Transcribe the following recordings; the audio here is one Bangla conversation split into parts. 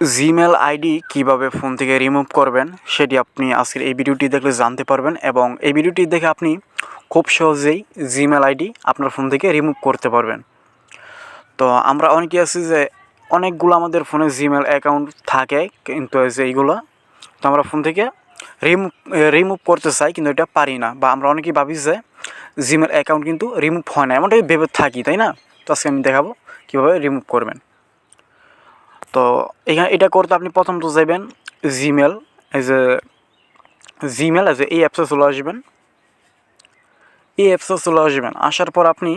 জিমেল আইডি কীভাবে ফোন থেকে রিমুভ করবেন, সেটি আপনি আজকের এই ভিডিওটি দেখলে জানতে পারবেন এবং এই ভিডিওটি দেখে আপনি খুব সহজেই জিমেল আইডি আপনার ফোন থেকে রিমুভ করতে পারবেন। তো আমরা অনেকে আছি যে অনেকগুলো আমাদের ফোনে জিমেল অ্যাকাউন্ট থাকে কিন্তু এইগুলো, তো আমরা ফোন থেকে রিমুভ রিমুভ করতে চাই কিন্তু এটা পারি না বা আমরা অনেকেই ভাবি যে জিমেল অ্যাকাউন্ট কিন্তু রিমুভ হয় না, এমনটাই ভেবে থাকি, তাই না? তো আজকে আমি দেখাবো কীভাবে রিমুভ করবেন। তো এখানে এটা করতে আপনি প্রথম তো যাবেন জিমেল এজ এ জিমেল এজ এ এই অ্যাপসে চলে আসবেন। এই অ্যাপসে চলে আসবেন, আসার পর আপনি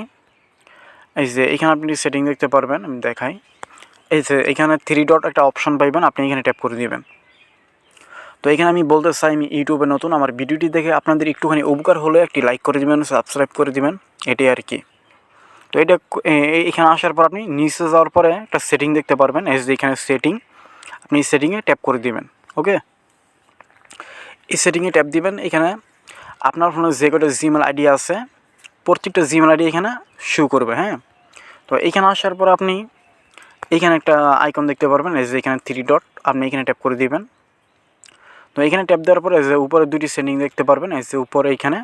এই যে এখানে আপনি সেটিং দেখতে পারবেন, আমি দেখাই। এই যে এখানে থ্রি ডট একটা অপশন পাইবেন, আপনি এখানে ট্যাপ করে দিবেন। তো এখানে আমি বলতে চাই, আমি ইউটিউবে নতুন, আমার ভিডিওটি দেখে আপনাদের একটুখানি উপকার হলে একটি লাইক করে দিবেন সাবস্ক্রাইব করে দিবেন, এটাই আর কি। তো এটা এখানে আসার পর আপনি নিচে যাওয়ার পরে একটা সেটিং দেখতে পারবেন এস এখানে সেটিং আপনি সেটিংয়ে ট্যাপ করে দিবেন ওকে এই সেটিংয়ে ট্যাপ দিবেন, এখানে আপনার ফোনে যে কটা জিমেল আইডি আছে, প্রত্যেকটা জিমেল আইডি এখানে শো করবে হ্যাঁ? তো এখানে আসার পর আপনি এখানে একটা আইকন দেখতে পারবেন, এই যে এখানে থ্রি ডট আপনি এখানে ট্যাপ করে দিবেন। তো এখানে ট্যাপ দেওয়ার পরে যে উপরে দুটি সেটিং দেখতে পারবেন, এই উপরে এখানে,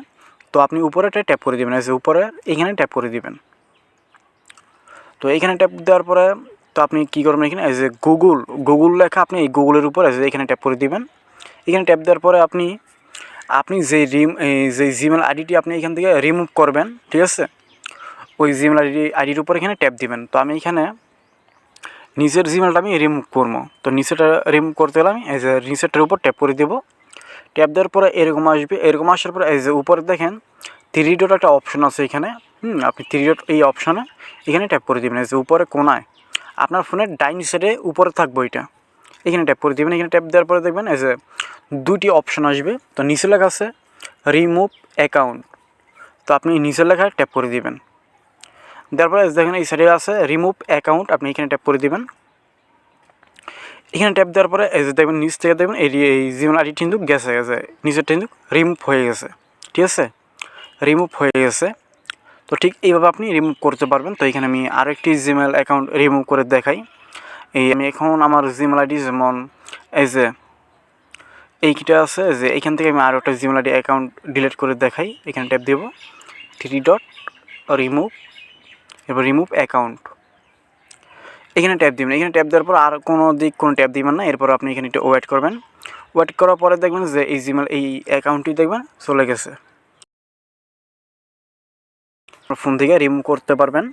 তো আপনি উপরেটা ট্যাপ করে দিবেন, এই উপরে এখানে ট্যাপ করে দিবেন। তো এইখানে ট্যাপ দেওয়ার পরে তো আপনি কী করবেন এখানে? এই যে গুগল গুগল লেখা আপনি এই গুগলের উপর এজ এখানে ট্যাপ করে দিবেন। এখানে ট্যাপ দেওয়ার পরে আপনি আপনি যে রিম যে জিমেল আইডিটি আপনি এখান থেকে রিমুভ করবেন, ঠিক আছে? ওই জিমেল আইডি আইডির উপর এখানে ট্যাপ দিবেন। তো আমি এখানে নিচের জিমেলটা আমি রিমুভ করব। তো নিচেটা রিমুভ করতে গেলে আমি এজ এ নিচেরটার উপর ট্যাপ করে দেবো। ট্যাপ দেওয়ার পরে এরকম আসবে, এরকম আসার পরে এই যে উপরে দেখেন থ্রি ডট একটা অপশন আছে এখানে। হুম, আপনি থ্রি ডট এই অপশানে এখানে ট্যাপ করে দেবেন যে উপরে কোনায়, আপনার ফোনের ডাইন সাইডে উপরে থাকবে এটা এখানে ট্যাপ করে দেবেন, এখানে ট্যাপ দেওয়ার পরে দেখবেন, এই যে দুটি অপশান আসবে। তো নিচে লেখা আছে রিমুভ অ্যাকাউন্ট তো আপনি নিচের লেখায় ট্যাপ করে দিবেন। দেওয়ার পরে দেখেন এই সাইডে আছে রিমুভ অ্যাকাউন্ট আপনি এখানে ট্যাপ করে দিবেন। এখানে ট্যাপ দেওয়ার পরে যে দেখবেন, নিচ থেকে দেখবেন, এই এই জিমেল আইডি কিন্তু গেছে গেছে নিচেরটা কিন্তু রিমুভ হয়ে গেছে। ঠিক আছে? রিমুভ হয়ে গেছে। তো ঠিক এইভাবে আপনি রিমুভ করতে পারবেন। তো এখানে আমি আরেকটি জিমেল অ্যাকাউন্ট রিমুভ করে দেখাই। এই আমি এখন আমার জিমেল আইডি যেমন এই যে এইটা আছে যে এখান থেকে আমি আরও একটা জিমেল আইডি অ্যাকাউন্ট ডিলিট করে দেখাই। এখানে ট্যাপ দেবো। থ্রি ডট রিমুভ এবার রিমুভ অ্যাকাউন্ট এখানে ট্যাপ দিবেন। এখানে ট্যাপ দেওয়ার পর আর কোনো দিক, কোনো ট্যাপ দিবেন না। এরপর আপনি এখানে একটু ওয়েট করবেন। ওয়েট করার পরে দেখবেন যে এই জিমেল এই অ্যাকাউন্টটি দেখবেন চলে গেছে। ফোন থেকে রিমুভ করতে পারবেন।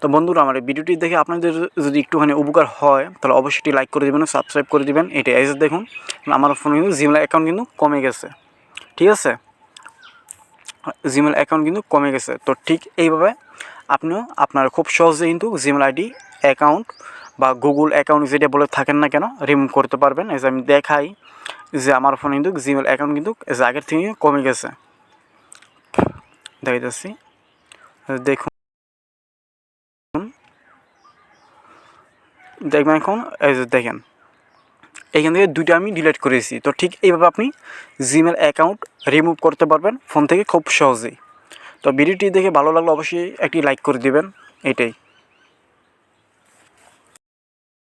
তো বন্ধুরা, আমার এই ভিডিওটি দেখে আপনাদের যদি একটুখানি উপকার হয়, তাহলে অবশ্যই লাইক করে দেবেন সাবস্ক্রাইব করে দেবেন। এটা এসে দেখুন, আমার ফোনে কিন্তু জিমেল অ্যাকাউন্ট কিন্তু কমে গেছে। ঠিক আছে? জিমেল অ্যাকাউন্ট কিন্তু কমে গেছে। তো ঠিক এইভাবে আপনিও আপনার খুব সহজে কিন্তু জিমেল আইডি অ্যাকাউন্ট বা গুগল অ্যাকাউন্ট যেটা বলে থাকেন না কেন রিমুভ করতে পারবেন। এজ আমি দেখাই যে আমার ফোনে কিন্তু জিমেল অ্যাকাউন্ট কিন্তু আগের থেকে কমে গেছে। দেখাইতেছি। দেখুন। দেখবেন এখন দেখেন, এখান থেকে দুইটা আমি ডিলিট করেছি তো ঠিক এইভাবে আপনি জিমেল অ্যাকাউন্ট রিমুভ করতে পারবেন ফোন থেকে খুব সহজেই। তো ভিডিওটি দেখে ভালো লাগলে অবশ্যই একটি লাইক করে দেবেন, এটাই।